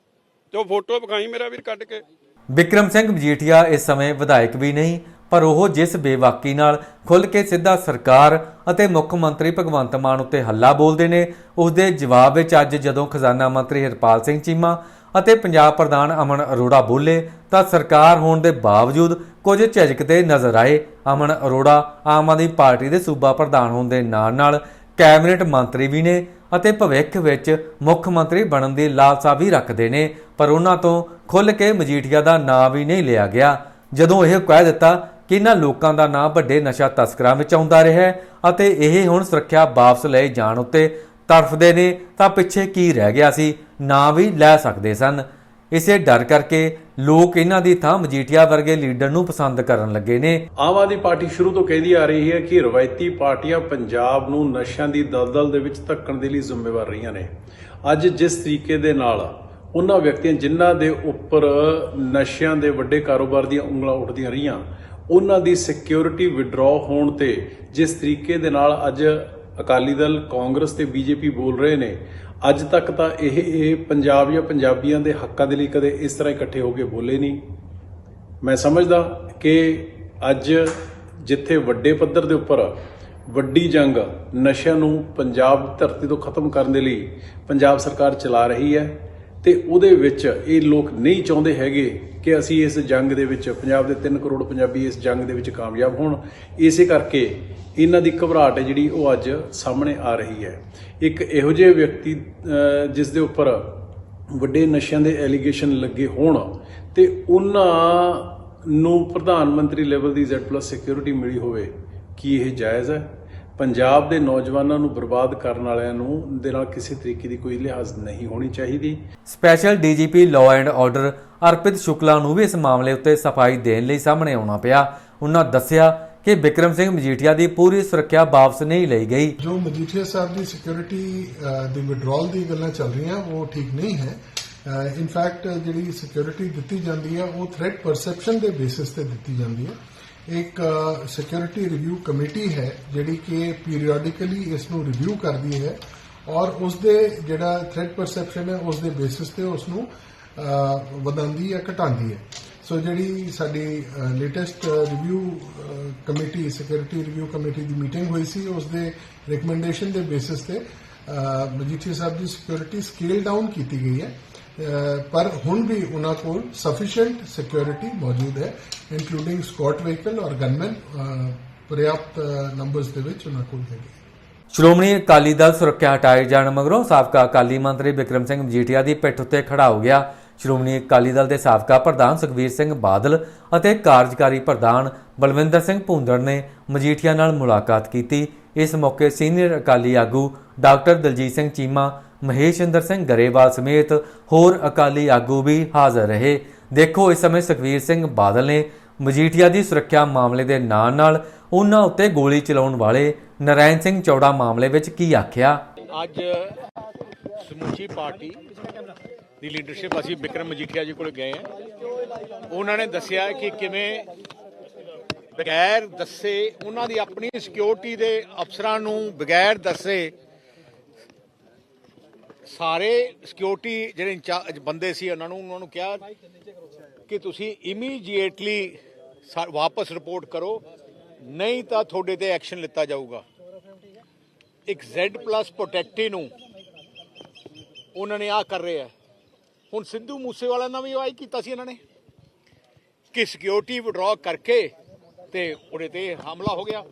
ਤੇ ਉਹ ਫੋਟੋ ਵਿਖਾਈ ਮੇਰਾ ਵੀਰ ਕੱਢ ਕੇ। ਵਿਕਰਮ ਸਿੰਘ ਮਜੀਠੀਆ ਇਸ ਸਮੇਂ ਵਿਧਾਇਕ ਵੀ ਨਹੀਂ, ਪਰ ਉਹ ਜਿਸ ਬੇਵਾਕੀ ਨਾਲ ਖੁੱਲ੍ਹ ਕੇ ਸਿੱਧਾ ਸਰਕਾਰ ਅਤੇ ਮੁੱਖ ਮੰਤਰੀ ਭਗਵੰਤ ਮਾਨ ਉੱਤੇ ਹੱਲਾ ਬੋਲਦੇ ਨੇ ਉਸ ਦੇ ਜਵਾਬ ਵਿੱਚ ਅੱਜ ਜਦੋਂ ਖਜ਼ਾਨਾ ਮੰਤਰੀ ਹਰਪਾਲ ਸਿੰਘ ਚੀਮਾ ਅਤੇ ਪੰਜਾਬ ਪ੍ਰਧਾਨ ਅਮਨ ਅਰੋੜਾ ਬੋਲੇ, ਤਾਂ ਸਰਕਾਰ ਹੋਣ ਦੇ ਬਾਵਜੂਦ ਕੁਝ ਝਿਜਕਦੇ ਨਜ਼ਰ ਆਏ। ਅਮਨ ਅਰੋੜਾ ਆਮ ਆਦਮੀ ਪਾਰਟੀ ਦੇ ਸੂਬਾ ਪ੍ਰਧਾਨ ਹੋਣ ਦੇ ਨਾਲ-ਨਾਲ ਕੈਬਨਿਟ ਮੰਤਰੀ ਵੀ ਨੇ ਅਤੇ ਭਵਿੱਖ ਵਿੱਚ ਮੁੱਖ ਮੰਤਰੀ ਬਣਨ ਦੀ ਲਾਲਸਾ ਵੀ ਰੱਖਦੇ ਨੇ, ਪਰ ਉਹਨਾਂ ਤੋਂ ਖੁੱਲ੍ਹ ਕੇ ਮਜੀਠੀਆ ਦਾ ਨਾਂ ਵੀ ਨਹੀਂ ਲਿਆ ਗਿਆ। ਜਦੋਂ ਇਹ ਕਹਿ ਦਿੱਤਾ ਕਿ ਇਹਨਾਂ ਲੋਕਾਂ ਦਾ ਨਾਂ ਵੱਡੇ ਨਸ਼ਾ ਤਸਕਰਾਂ ਵਿੱਚ ਆਉਂਦਾ ਰਿਹਾ ਅਤੇ ਇਹ ਹੁਣ ਸੁਰੱਖਿਆ ਵਾਪਸ ਲਏ ਜਾਣ ਉੱਤੇ ਤਰਫਦੇ ਨੇ, ਤਾਂ ਪਿੱਛੇ ਕੀ ਰਹਿ ਗਿਆ ਸੀ, ਨਾਂ ਵੀ ਲੈ ਸਕਦੇ ਸਨ। ਇਸੇ ਡਰ ਕਰਕੇ ਲੋਕ ਇਹਨਾਂ ਦੀ ਥਾਂ ਮਜੀਠੀਆ ਵਰਗੇ ਲੀਡਰ ਨੂੰ ਪਸੰਦ ਕਰਨ ਲੱਗੇ ਨੇ। ਆਮ ਆਦਮੀ ਪਾਰਟੀ ਸ਼ੁਰੂ ਤੋਂ ਕਹਿੰਦੀ ਆ ਰਹੀ ਹੈ ਕਿ ਰਵਾਇਤੀ ਪਾਰਟੀਆਂ ਪੰਜਾਬ ਨੂੰ ਨਸ਼ਿਆਂ ਦੀ ਦਲਦਲ ਦੇ ਵਿੱਚ ਧੱਕਣ ਦੇ ਲਈ ਜ਼ਿੰਮੇਵਾਰ ਰਹੀਆਂ ਨੇ। ਅੱਜ ਜਿਸ ਤਰੀਕੇ ਦੇ ਨਾਲ ਉਹਨਾਂ ਵਿਅਕਤੀਆਂ ਜਿਨ੍ਹਾਂ ਦੇ ਉੱਪਰ ਨਸ਼ਿਆਂ ਦੇ ਵੱਡੇ ਕਾਰੋਬਾਰ ਦੀਆਂ ਉਂਗਲਾਂ ਉੱਠਦੀਆਂ ਰਹੀਆਂ, ਉਹਨਾਂ ਦੀ ਸਿਕਿਉਰਿਟੀ ਵਿਡਰਾਅ ਹੋਣ ਤੇ ਜਿਸ ਤਰੀਕੇ ਦੇ ਨਾਲ ਅੱਜ ਅਕਾਲੀ ਦਲ ਕਾਂਗਰਸ ਤੇ ਬੀਜੇਪੀ ਬੋਲ ਰਹੇ ਨੇ। ਅੱਜ ਤੱਕ ਤਾਂ ਇਹ ਇਹ ਪੰਜਾਬ ਜਾਂ ਪੰਜਾਬੀਆਂ ਦੇ ਹੱਕਾਂ ਦੇ ਲਈ ਕਦੇ ਇਸ ਤਰ੍ਹਾਂ ਇਕੱਠੇ ਹੋ ਕੇ ਬੋਲੇ ਨਹੀਂ। ਮੈਂ ਸਮਝਦਾ ਕਿ ਅੱਜ ਜਿੱਥੇ ਵੱਡੇ ਪੱਧਰ ਦੇ ਉੱਪਰ ਵੱਡੀ ਜੰਗ ਨਸ਼ਿਆਂ ਨੂੰ ਪੰਜਾਬ ਧਰਤੀ ਤੋਂ ਖਤਮ ਕਰਨ ਦੇ ਲਈ ਪੰਜਾਬ ਸਰਕਾਰ ਚਲਾ ਰਹੀ ਹੈ ਤੇ ਉਹਦੇ ਵਿੱਚ ਇਹ ਲੋਕ ਨਹੀਂ ਚਾਹੁੰਦੇ ਹੈਗੇ ਕਿ ਅਸੀਂ ਇਸ ਜੰਗ ਦੇ ਵਿੱਚ ਪੰਜਾਬ ਦੇ 3 ਕਰੋੜ ਪੰਜਾਬੀ ਇਸ ਜੰਗ ਦੇ ਵਿੱਚ ਕਾਮਯਾਬ ਹੋਣ। ਇਸੇ ਕਰਕੇ ਇਹਨਾਂ ਦੀ ਘਬਰਾਹਟ ਹੈ ਜਿਹੜੀ ਉਹ ਅੱਜ ਸਾਹਮਣੇ ਆ ਰਹੀ ਹੈ। ਇੱਕ ਇਹੋ ਜਿਹੇ ਵਿਅਕਤੀ ਜਿਸ ਦੇ ਉੱਪਰ ਵੱਡੇ ਨਸ਼ਿਆਂ ਦੇ ਐਲੀਗੇਸ਼ਨ ਲੱਗੇ ਹੋਣ ਤੇ ਉਹਨਾਂ ਨੂੰ ਪ੍ਰਧਾਨ ਮੰਤਰੀ ਲੈਵਲ ਦੀ Z+ ਸਿਕਿਉਰਿਟੀ ਮਿਲੀ ਹੋਵੇ, ਕੀ ਇਹ ਜਾਇਜ਼ ਹੈ? ਪੰਜਾਬ ਦੇ ਨੌਜਵਾਨਾਂ ਨੂੰ ਬਰਬਾਦ ਕਰਨ ਵਾਲਿਆਂ ਨੂੰ ਦੇ ਨਾਲ ਕਿਸੇ ਤਰੀਕੇ ਦੀ ਕੋਈ ਲਿਹਾਜ਼ ਨਹੀਂ ਹੋਣੀ ਚਾਹੀਦੀ। Special DGP law and order Arpit Shukla ਨੂੰ ਵੀ ਇਸ ਮਾਮਲੇ ਉੱਤੇ ਸਫ਼ਾਈ ਦੇਣ ਲਈ ਸਾਹਮਣੇ ਆਉਣਾ ਪਿਆ। ਉਹਨਾਂ ਦੱਸਿਆ ਕਿ ਵਿਕਰਮ ਸਿੰਘ ਮਜੀਠੀਆ ਦੀ ਪੂਰੀ ਸੁਰੱਖਿਆ ਵਾਪਸ ਨਹੀਂ ਲਈ ਗਈ। ਜੋ ਮਜੀਠੀਆ ਸਾਹਿਬ ਦੀ ਸਿਕਿਉਰਿਟੀ ਦੀ ਵਿਡਰਾਲ ਦੀ ਗੱਲਾਂ ਚੱਲ ਰਹੀਆਂ ਉਹ ਠੀਕ ਨਹੀਂ ਹੈ। ਇਨ ਫੈਕਟ ਜਿਹੜੀ ਸਿਕਿਉਰਿਟੀ ਦਿੱਤੀ ਜਾਂਦੀ ਹੈ ਉਹ ਥ੍ਰੈਟ ਪਰਸੈਪਸ਼ਨ ਦੇ ਬੇਸਿਸ ਤੇ ਦਿੱਤੀ ਜਾਂਦੀ ਹੈ। ਇੱਕ ਸਿਕਿਉਰਿਟੀ ਰਿਵਿਊ ਕਮੇਟੀ ਹੈ ਜਿਹੜੀ ਕਿ ਪੀਰੀਓਡਿਕਲੀ ਇਸ ਨੂੰ ਰਿਵਿਊ ਕਰਦੀ ਹੈ ਔਰ ਉਸ ਦੇ ਜਿਹੜਾ ਥ੍ਰੈਟ ਪਰਸੈਪਸ਼ਨ ਹੈ ਉਸ ਦੇ ਬੇਸਿਸ ਤੇ ਉਸ ਨੂੰ ਵਧਾਉਂਦੀ ਹੈ ਘਟਾਉਂਦੀ ਹੈ। ਸੋ ਜਿਹੜੀ ਸਾਡੀ latest review committee security review committee ਦੀ ਮੀਟਿੰਗ ਹੋਈ ਸੀ ਉਸ ਦੇ ਰეკਮੈਂਡੇਸ਼ਨ ਦੇ ਬੇਸਿਸ ਤੇ ਅਹ, ਮਜੀਠੀਆ ਸਾਹਿਬ ਦੀ ਸਿਕਿਉਰਿਟੀ ਸਕੇਲ ਡਾਊਨ ਕੀਤੀ ਗਈ ਹੈ। ਪਰ ਹੁਣ ਵੀ ਉਹਨਾਂ ਕੋਲ ਸਫੀਸ਼ੀਐਂਟ ਸਿਕਿਉਰਿਟੀ ਮੌਜੂਦ ਹੈ ਇਨਕਲੂਡਿੰਗ ਸਕਾਟ ਵਹੀਕਲ ਔਰ ਗਨਮੈਨ ਪ੍ਰਿਆਪਤ ਨੰਬਰਸ ਦੇ ਵਿੱਚ ਉਹਨਾਂ ਕੋਲ ਹੈਗੇ। ਸ਼੍ਰੋਮਣੀ ਅਕਾਲੀ ਦਲ ਸੁਰੱਖਿਆ ਹਟਾਏ ਜਾਣ ਮਗਰੋਂ ਸਾਬਕਾ ਅਕਾਲੀ ਮੰਤਰੀ ਵਿਕਰਮ ਸਿੰਘ ਮਜੀਠੀਆ ਦੀ ਪਿੱਠ ਉੱਤੇ ਖੜਾ ਹੋ ਗਿਆ। ਸ਼੍ਰੋਮਣੀ ਅਕਾਲੀ ਦਲ ਦੇ ਸਾਬਕਾ ਪ੍ਰਧਾਨ ਸੁਖਬੀਰ ਸਿੰਘ ਬਾਦਲ ਅਤੇ ਕਾਰਜਕਾਰੀ ਪ੍ਰਧਾਨ ਬਲਵਿੰਦਰ ਸਿੰਘ ਭੁੰਦੜ ਨੇ ਮਜੀਠੀਆ ਨਾਲ ਮੁਲਾਕਾਤ ਕੀਤੀ। ਇਸ ਮੌਕੇ ਸੀਨੀਅਰ ਅਕਾਲੀ ਆਗੂ ਡਾਕਟਰ ਦਲਜੀਤ ਸਿੰਘ ਚੀਮਾ ਮਹੇਸ਼ਿੰਦਰ ਸਿੰਘ ਗਰੇਵਾਲ ਸਮੇਤ ਹੋਰ ਅਕਾਲੀ ਆਗੂ ਵੀ ਹਾਜ਼ਰ ਰਹੇ। ਦੇਖੋ, ਇਸ ਸਮੇਂ ਸੁਖਬੀਰ ਸਿੰਘ ਬਾਦਲ ਨੇ ਮਜੀਠੀਆ ਦੀ ਸੁਰੱਖਿਆ ਮਾਮਲੇ ਦੇ ਨਾਲ ਨਾਲ ਉਹਨਾਂ ਉੱਤੇ ਗੋਲੀ ਚਲਾਉਣ ਵਾਲੇ ਨਰੈਣ ਸਿੰਘ ਚੌੜਾ ਮਾਮਲੇ ਵਿੱਚ ਕੀ ਆਖਿਆ? ਅੱਜ ਸਮੁੱਚੀ ਪਾਰਟੀ ਦੀ ਲੀਡਰਸ਼ਿਪ ਅਸੀਂ ਵਿਕਰਮ ਮਜੀਠੀਆ ਜੀ ਕੋਲ ਗਏ ਹਾਂ। ਉਹਨਾਂ ਨੇ ਦੱਸਿਆ ਕਿ ਕਿਵੇਂ ਬਗੈਰ ਦੱਸੇ ਉਹਨਾਂ ਦੀ ਆਪਣੀ ਸਿਕਿਉਰਿਟੀ ਦੇ ਅਫਸਰਾਂ ਨੂੰ ਬਗੈਰ ਦੱਸੇ ਸਾਰੇ ਸਿਕਿਉਰਿਟੀ ਜਿਹੜੇ ਇੰਚਾਰਜ ਬੰਦੇ ਸੀ ਉਹਨਾਂ ਨੂੰ ਉਹਨਾਂ ਨੂੰ ਕਿਹਾ ਕਿ ਤੁਸੀਂ ਇਮੀਡੀਏਟਲੀ ਵਾਪਸ ਰਿਪੋਰਟ ਕਰੋ, ਨਹੀਂ ਤਾਂ ਤੁਹਾਡੇ ਤੇ ਐਕਸ਼ਨ ਲਿੱਤਾ ਜਾਊਗਾ। ਇੱਕ Z+ ਪ੍ਰੋਟੈਕਟੀ ਨੂੰ ਉਹਨਾਂ ਨੇ ਆ ਕਰ ਰਿਹਾ ਹੁਣ ਸਿੱਧੂ ਮੂਸੇਵਾਲਾ ਨਾਲ ਵੀ ਆਈ ਕੀਤਾ ਸੀ ਇਹਨਾਂ ਨੇ ਕਿ ਸਿਕਿਉਰਿਟੀ ਵਿਡਰਾਅ ਕਰਕੇ ਤੇ ਉਹਦੇ ਤੇ ਹਮਲਾ ਹੋ ਗਿਆ।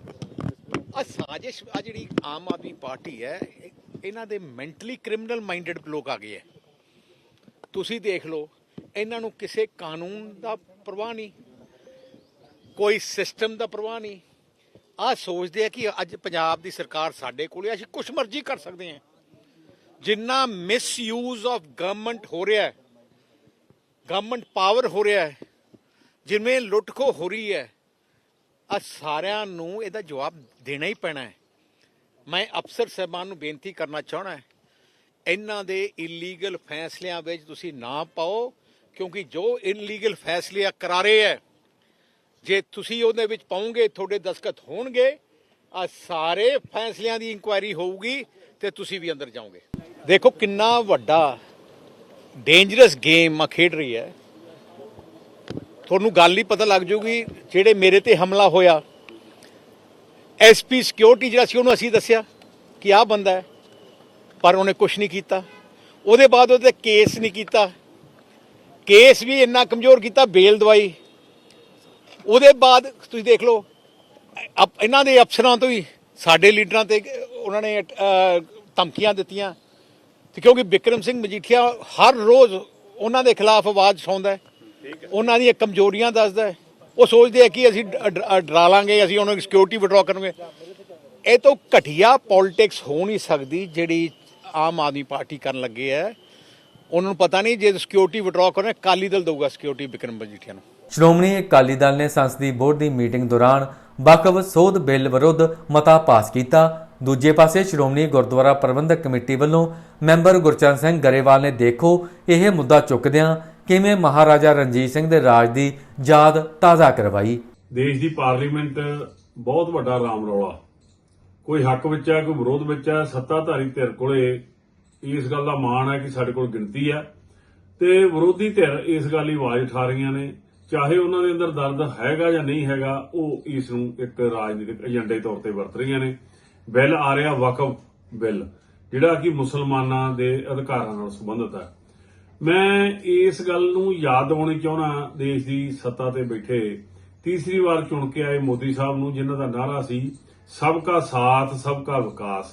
ਆ ਸਾਜ਼ਿਸ਼, ਆ ਜਿਹੜੀ ਆਮ ਆਦਮੀ ਪਾਰਟੀ ਹੈ, ਇਹ- ਇਹਨਾਂ ਦੇ ਮੈਂਟਲੀ ਕ੍ਰਿਮੀਨਲ ਮਾਈਂਡਡ ਲੋਕ ਆ ਗਏ ਹੈ। ਤੁਸੀਂ ਦੇਖ ਲਓ, ਇਹਨਾਂ ਨੂੰ ਕਿਸੇ ਕਾਨੂੰਨ ਦਾ ਪਰਵਾਹ ਨਹੀਂ, ਕੋਈ ਸਿਸਟਮ ਦਾ ਪਰਵਾਹ ਨਹੀਂ। ਆ ਸੋਚਦੇ ਆ ਕਿ ਅੱਜ ਪੰਜਾਬ ਦੀ ਸਰਕਾਰ ਸਾਡੇ ਕੋਲ ਅਸੀਂ ਕੁਝ ਮਰਜ਼ੀ ਕਰ ਸਕਦੇ ਹਾਂ। ਜਿੰਨਾ ਮਿਸਯੂਜ਼ ਆਫ ਗਵਰਨਮੈਂਟ ਹੋ ਰਿਹਾ ਹੈ ਗਵਰਨਮੈਂਟ ਪਾਵਰ ਹੋ ਰਿਹਾ ਹੈ, ਜਿਵੇਂ ਲੁੱਟਖੋ ਹੋ ਰਹੀ ਹੈ ਆ ਸਾਰਿਆਂ ਨੂੰ ਇਹਦਾ ਜਵਾਬ ਦੇਣਾ ਹੀ ਪੈਣਾ ਹੈ। ਮੈਂ ਅਫਸਰ ਸਾਹਿਬਾਨ ਨੂੰ ਬੇਨਤੀ ਕਰਨਾ ਚਾਹਣਾ ਹੈ, ਇਹਨਾਂ ਦੇ ਇਲੀਗਲ ਫੈਸਲਿਆਂ ਵਿੱਚ ਤੁਸੀਂ ਨਾ ਪਾਓ, ਕਿਉਂਕਿ ਜੋ ਇਲੀਗਲ ਫੈਸਲੇ ਆ ਕਰਾਰੇ ਹੈ, ਜੇ ਤੁਸੀਂ ਉਹਦੇ ਵਿੱਚ ਪਾਉਂਗੇ, ਤੁਹਾਡੇ ਦਸਖਤ ਹੋਣਗੇ, ਆ ਸਾਰੇ ਫੈਸਲਿਆਂ ਦੀ ਇਨਕੁਆਇਰੀ ਹੋਊਗੀ ਤੇ ਤੁਸੀਂ ਵੀ ਅੰਦਰ ਜਾਓਗੇ। ਦੇਖੋ ਕਿੰਨਾ ਵੱਡਾ ਡੇਂਜਰਸ ਗੇਮ ਆ ਖੇਡ ਰਹੀ ਹੈ। ਤੁਹਾਨੂੰ ਗੱਲ ਹੀ ਪਤਾ ਲੱਗ ਜੂਗੀ ਜਿਹੜੇ ਮੇਰੇ ਤੇ ਹਮਲਾ ਹੋਇਆ। ਐਸਪੀ ਸਿਕਿਉਰਿਟੀ ਜਿਹੜਾ ਸੀ, ਉਹਨੂੰ ਅਸੀਂ ਦੱਸਿਆ ਕਿ ਆਹ ਬੰਦਾ ਹੈ, ਪਰ ਉਹਨੇ ਕੁਝ ਨਹੀਂ ਕੀਤਾ। ਉਹਦੇ ਬਾਅਦ ਉਹਦੇ ਤੇ ਕੇਸ ਨਹੀਂ ਕੀਤਾ। ਕੇਸ ਵੀ ਇੰਨਾ ਕਮਜ਼ੋਰ ਕੀਤਾ, ਬੇਲ ਦਵਾਈ। ਉਹਦੇ ਬਾਅਦ ਤੁਸੀਂ ਦੇਖ ਲਓ, ਅਪ- ਇਹਨਾਂ ਦੇ ਅਫਸਰਾਂ ਤੋਂ ਹੀ ਸਾਡੇ ਲੀਡਰਾਂ ਤੇ ਉਹਨਾਂ ਨੇ ਧਮਕੀਆਂ ਦਿੱਤੀਆਂ। ਤੇ ਕਿਉਂਕਿ ਬਿਕਰਮ ਸਿੰਘ ਮਜੀਠੀਆ ਹਰ ਰੋਜ਼ ਉਹਨਾਂ ਦੇ ਖਿਲਾਫ ਆਵਾਜ਼ ਉਠਾਉਂਦਾ ਹੈ। ਉਹਨਾਂ ਦੀਆਂ ਕਮਜ਼ੋਰੀਆਂ ਦੱਸਦਾ ਹੈ। ਉਹ ਸੋਚਦੇ ਆ ਕਿ ਅਸੀਂ ਡਰਾ ਲਾਂਗੇ ਅਸੀਂ ਉਹਨਾਂ ਦੀ ਸਿਕਿਉਰਿਟੀ ਵਿਡਰਾ ਕਰਾਂਗੇ ਇਹ ਤੋਂ ਘਟੀਆ ਪੋਲਿਟਿਕਸ ਹੋ ਨਹੀਂ ਸਕਦੀ ਜਿਹੜੀ ਆਮ ਆਦਮੀ ਪਾਰਟੀ ਕਰਨ ਲੱਗੇ ਹੈ ਉਹਨਾਂ ਨੂੰ ਪਤਾ ਨਹੀਂ ਜੇ ਸਿਕਿਉਰਿਟੀ ਵਿਡਰਾ ਕਰਨਾ ਕਾਲੀ ਦਲ ਦਊਗਾ ਸਿਕਿਉਰਿਟੀ ਵਿਕਰਮ ਮਜੀਠੀਆ ਨੂੰ। ਸ਼੍ਰੋਮਣੀ ਅਕਾਲੀ ਦਲ ਨੇ ਸੰਸਦੀ ਬੋਰਡ ਦੀ ਮੀਟਿੰਗ ਦੌਰਾਨ ਵਕਫ ਸੋਧ ਬਿੱਲ ਵਿਰੁੱਧ ਮਤਾ ਪਾਸ ਕੀਤਾ। ਦੂਜੇ ਪਾਸੇ ਸ਼੍ਰੋਮਣੀ ਗੁਰਦੁਆਰਾ ਪ੍ਰਬੰਧਕ ਕਮੇਟੀ ਵੱਲੋਂ ਮੈਂਬਰ ਗੁਰਚਰਨ ਸਿੰਘ ਗਰੇਵਾਲ ਨੇ ਦੇਖੋ ਇਹ ਮੁੱਦਾ ਚੁੱਕਦਿਆਂ ਕਿਵੇਂ ਮਹਾਰਾਜਾ ਰਣਜੀਤ ਸਿੰਘ ਦੇ ਰਾਜ ਦੀ ਯਾਦ ਤਾਜ਼ਾ ਕਰਵਾਈ? ਦੇਸ਼ ਦੀ ਪਾਰਲੀਮੈਂਟ ਬਹੁਤ ਵੱਡਾ ਰਾਮ ਰੌਲਾ। ਕੋਈ ਹੱਕ ਵਿੱਚ ਹੈ, ਕੋਈ ਵਿਰੋਧ ਵਿੱਚ ਹੈ, ਸੱਤਾਧਾਰੀ ਧਿਰ ਕੋਲੇ ਇਸ ਗੱਲ ਦਾ ਮਾਣ ਹੈ ਕਿ ਸਾਡੇ ਕੋਲ ਗਿਣਤੀ ਹੈ ਤੇ ਵਿਰੋਧੀ ਧਿਰ ਇਸ ਗੱਲ ਦੀ ਆਵਾਜ਼ ਉਠਾ ਰਹੀਆਂ ਨੇ, ਚਾਹੇ ਉਹਨਾਂ ਦੇ ਅੰਦਰ ਦਰਦ ਹੈਗਾ ਜਾਂ ਨਹੀਂ ਹੈਗਾ, ਉਹ ਇਸ ਨੂੰ ਇੱਕ ਰਾਜਨੀਤਿਕ ਏਜੰਡੇ ਤੌਰ ਤੇ ਵਰਤ ਰਹੀਆਂ ਨੇ। ਬਿੱਲ ਆ ਰਿਹਾ, ਵਕਫ ਬਿੱਲ, ਜਿਹੜਾ ਕਿ ਮੁਸਲਮਾਨਾਂ ਦੇ ਅਧਿਕਾਰਾਂ ਨਾਲ ਸੰਬੰਧਿਤ ਹੈ। ਮੈਂ ਇਸ ਗੱਲ ਨੂੰ ਯਾਦ ਦਿਵਾਉਣੀ ਚਾਹੁੰਦਾ ਦੇਸ਼ ਦੀ ਸੱਤਾ ਤੇ ਬੈਠੇ ਤੀਸਰੀ ਵਾਰ ਚੁਣ ਕੇ ਆਏ ਮੋਦੀ ਸਾਹਿਬ ਨੂੰ ਜਿਨ੍ਹਾਂ ਦਾ ਨਾਰਾ ਸੀ ਸਭ ਕਾ ਸਾਥ ਸਭ ਕਾ ਵਿਕਾਸ।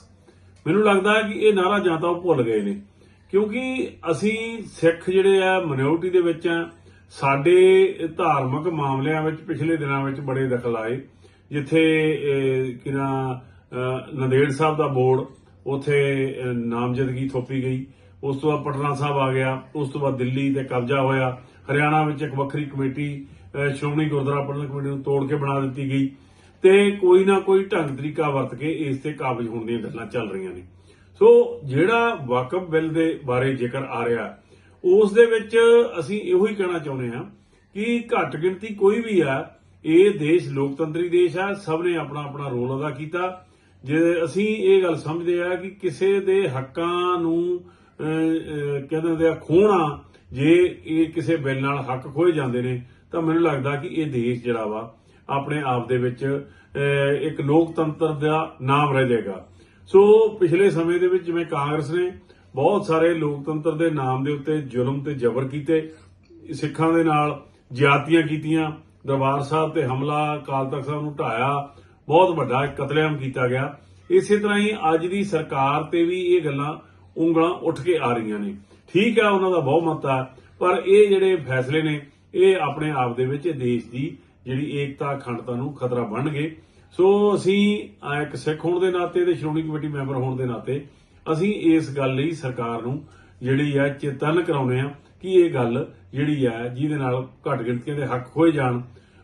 ਮੈਨੂੰ ਲੱਗਦਾ ਹੈ ਕਿ ਇਹ ਨਾਰਾ ਜਾਂ ਤਾਂ ਉਹ ਭੁੱਲ ਗਏ ਨੇ ਕਿਉਂਕਿ ਅਸੀਂ ਸਿੱਖ ਜਿਹੜੇ ਆ ਮਿਨੋਰਟੀ ਦੇ ਵਿੱਚ ਆ ਸਾਡੇ ਧਾਰਮਿਕ ਮਾਮਲਿਆਂ ਵਿੱਚ ਪਿਛਲੇ ਦਿਨਾਂ ਵਿੱਚ ਬੜੇ ਦਖਲ ਆਏ ਜਿੱਥੇ ਅਹ, ਕਿ ਨਾ ਨੰਦੇੜ ਸਾਹਿਬ ਦਾ ਬੋਰਡ ਉਥੇ ਨਾਮਜ਼ਦਗੀ ਥੋਪੀ ਗਈ। ਉਸ ਤੋਂ ਬਾਅਦ ਪਟਨਾ ਸਾਹਿਬ ਆ ਗਿਆ, ਉਸ ਤੋਂ ਬਾਅਦ ਦਿੱਲੀ ਤੇ ਕਬਜ਼ਾ ਹੋਇਆ। ਹਰਿਆਣਾ ਵਿੱਚ ਇੱਕ ਵੱਖਰੀ ਕਮੇਟੀ ਸ਼੍ਰੋਮਣੀ ਗੁਰਦੁਆਰਾ ਪ੍ਰਬੰਧਕ ਕਮੇਟੀ ਨੂੰ ਤੋੜ ਕੇ ਬਣਾ ਦਿੱਤੀ ਗਈ ਤੇ ਕੋਈ ਨਾ ਕੋਈ ਢੰਗ ਤਰੀਕਾ ਵਰਤ ਕੇ ਇਸ ਤੇ ਕਾਬਜ ਹੋਣ ਦੀਆਂ ਗੱਲਾਂ ਚੱਲ ਰਹੀਆਂ ਨੇ। ਸੋ ਜਿਹੜਾ ਵਾਕਫ ਬਿੱਲ ਦੇ ਬਾਰੇ ਜ਼ਿਕਰ ਆ ਰਿਹਾ, ਉਸ ਦੇ ਵਿੱਚ ਅਸੀਂ ਇਹੋ ਹੀ ਕਹਿਣਾ ਚਾਹੁੰਦੇ ਹਾਂ ਕਿ ਘੱਟ ਗਿਣਤੀ ਕੋਈ ਵੀ ਆ, ਇਹ ਦੇਸ਼ ਲੋਕਤੰਤਰੀ ਦੇਸ਼ ਆ, ਸਭ ਨੇ ਆਪਣਾ ਆਪਣਾ ਰੋਲ ਅਦਾ ਕੀਤਾ। ਜੇ ਅਸੀਂ ਇਹ ਗੱਲ ਸਮਝਦੇ ਆ ਕਿ ਕਿਸੇ ਦੇ ਹੱਕਾਂ ਨੂੰ ਕਹਿੰਦੇ ਹੁੰਦੇ ਆ ਖੋਣਾ ਜੇ ਇਹ ਕਿਸੇ ਬਿੱਲ ਨਾਲ ਹੱਕ ਖੋਏ ਜਾਂਦੇ ਨੇ, ਤਾਂ ਮੈਨੂੰ ਲੱਗਦਾ ਕਿ ਇਹ ਦੇਸ਼ ਜਿਹੜਾ ਵਾ, ਆਪਣੇ ਆਪ ਦੇ ਵਿੱਚ ਇੱਕ ਲੋਕਤੰਤਰ ਦਾ ਨਾਮ ਰਹਿ ਜਾਏਗਾ। ਸੋ ਪਿਛਲੇ ਸਮੇਂ ਦੇ ਵਿੱਚ ਜਿਵੇਂ ਕਾਂਗਰਸ ਨੇ ਬਹੁਤ ਸਾਰੇ ਲੋਕਤੰਤਰ ਦੇ ਨਾਮ ਦੇ ਉੱਤੇ ਜ਼ੁਲਮ ਤੇ ਜ਼ਬਰ ਕੀਤੇ, ਸਿੱਖਾਂ ਦੇ ਨਾਲ ਜਿਆਤੀਆਂ ਕੀਤੀਆਂ, ਦਰਬਾਰ ਸਾਹਿਬ ਤੇ ਹਮਲਾ, ਅਕਾਲ ਤਖਤ ਸਾਹਿਬ ਨੂੰ ਢਾਇਆ, ਬਹੁਤ ਵੱਡਾ ਕਤਲੇਆਮ ਕੀਤਾ ਗਿਆ। ਇਸੇ ਤਰ੍ਹਾਂ ਹੀ ਅੱਜ ਦੀ ਸਰਕਾਰ ਤੇ ਵੀ ਇਹ ਗੱਲਾਂ ਉਂਗਲਾਂ ਉੱਠ ਕੇ ਆ ਰਹੀਆਂ ਨੇ। ਠੀਕ ਹੈ ਉਹਨਾਂ ਦਾ ਬਹੁਮਤ ਆ, ਪਰ ਇਹ ਜਿਹੜੇ ਫੈਸਲੇ ਨੇ, ਇਹ ਆਪਣੇ ਆਪ ਦੇ ਵਿੱਚ ਦੇਸ਼ ਦੀ ਜਿਹੜੀ ਏਕਤਾ, ਅਖੰਡਤਾ ਨੂੰ ਖਤਰਾ ਬਣਨਗੇ ਸੋ ਅਸੀਂ ਇੱਕ ਸਿੱਖ ਹੋਣ ਦੇ ਨਾਤੇ ਤੇ ਸ਼੍ਰੋਮਣੀ ਕਮੇਟੀ ਮੈਂਬਰ ਹੋਣ ਦੇ ਨਾਤੇ ਅਸੀਂ ਇਸ ਗੱਲ ਲਈ ਸਰਕਾਰ ਨੂੰ ਜਿਹੜੀ ਹੈ ਚੇਤਨ ਕਰਾਉਨੇ ਆ ਕਿ ਇਹ ਗੱਲ ਜਿਹੜੀ ਹੈ ਜਿਹਦੇ ਨਾਲ ਘੱਟ ਗਿਣਤੀਆਂ ਦੇ ਹੱਕ ਖੋਏ ਜਾਣ,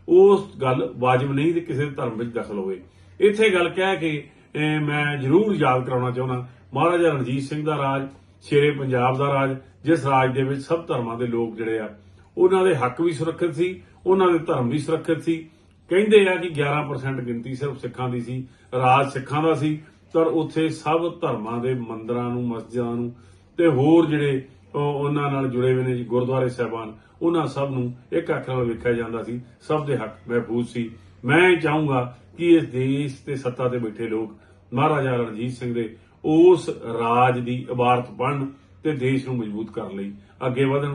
ਉਸ ਗੱਲ ਵਾਜਬ ਨਹੀਂ ਤੇ ਕਿਸੇ ਧਰਮ ਵਿੱਚ ਦਖਲ ਹੋਵੇ। ਇੱਥੇ ਗੱਲ ਕਹਿ ਕੇ ਮੈਂ ਜ਼ਰੂਰ ਯਾਦ ਕਰਾਉਣਾ ਚਾਹੁੰਦਾ ਮਹਾਰਾਜਾ ਰਣਜੀਤ ਸਿੰਘ ਦਾ ਰਾਜ, ਸ਼ੇਰੇ ਪੰਜਾਬ ਦਾ ਰਾਜ, ਜਿਸ ਰਾਜ ਦੇ ਵਿੱਚ ਸਭ ਧਰਮਾਂ ਦੇ ਲੋਕ ਜਿਹੜੇ ਆ, ਉਹਨਾਂ ਦੇ ਹੱਕ ਵੀ ਸੁਰੱਖਿਅਤ ਸੀ, ਉਹਨਾਂ ਦੇ ਧਰਮ ਵੀ ਸੁਰੱਖਿਅਤ ਸੀ। ਕਹਿੰਦੇ ਆ ਕਿ 11% ਗਿਣਤੀ ਸਿਰਫ ਸਿੱਖਾਂ ਦੀ ਸੀ, ਰਾਜ ਸਿੱਖਾਂ ਦਾ ਸੀ, ਪਰ ਉੱਥੇ ਸਭ ਧਰਮਾਂ ਦੇ ਮੰਦਰਾਂ ਨੂੰ, ਮਸਜਿਦਾਂ ਨੂੰ ਤੇ ਹੋਰ ਜਿਹੜੇ ਉਹਨਾਂ ਨਾਲ ਜੁੜੇ ਹੋਏ ਨੇ ਜੀ, ਗੁਰਦੁਆਰੇ ਸਾਹਿਬਾਨ, ਉਹਨਾਂ ਸਭ ਨੂੰ ਇੱਕ ਅੱਖ ਨਾਲ ਵੇਖਿਆ ਜਾਂਦਾ ਸੀ, ਸਭ ਦੇ ਹੱਕ ਮਹਿਫੂਜ਼ ਸੀ। ਮੈਂ ਚਾਹੂੰਗਾ ਕਿ ਇਸ ਦੇਸ਼ ਤੇ ਸੱਤਾ ਤੇ ਬੈਠੇ ਲੋਕ, ਮਹਾਰਾਜਾ ਰਣਜੀਤ ਸਿੰਘ ਦੇ ਉਸ ਰਾਜ ਦੀ ਇਬਾਰਤ ਪੜ੍ਹਨ ਤੇ ਦੇਸ਼ ਨੂੰ ਮਜ਼ਬੂਤ ਕਰਨ ਲਈ ਅੱਗੇ ਵਧਣ।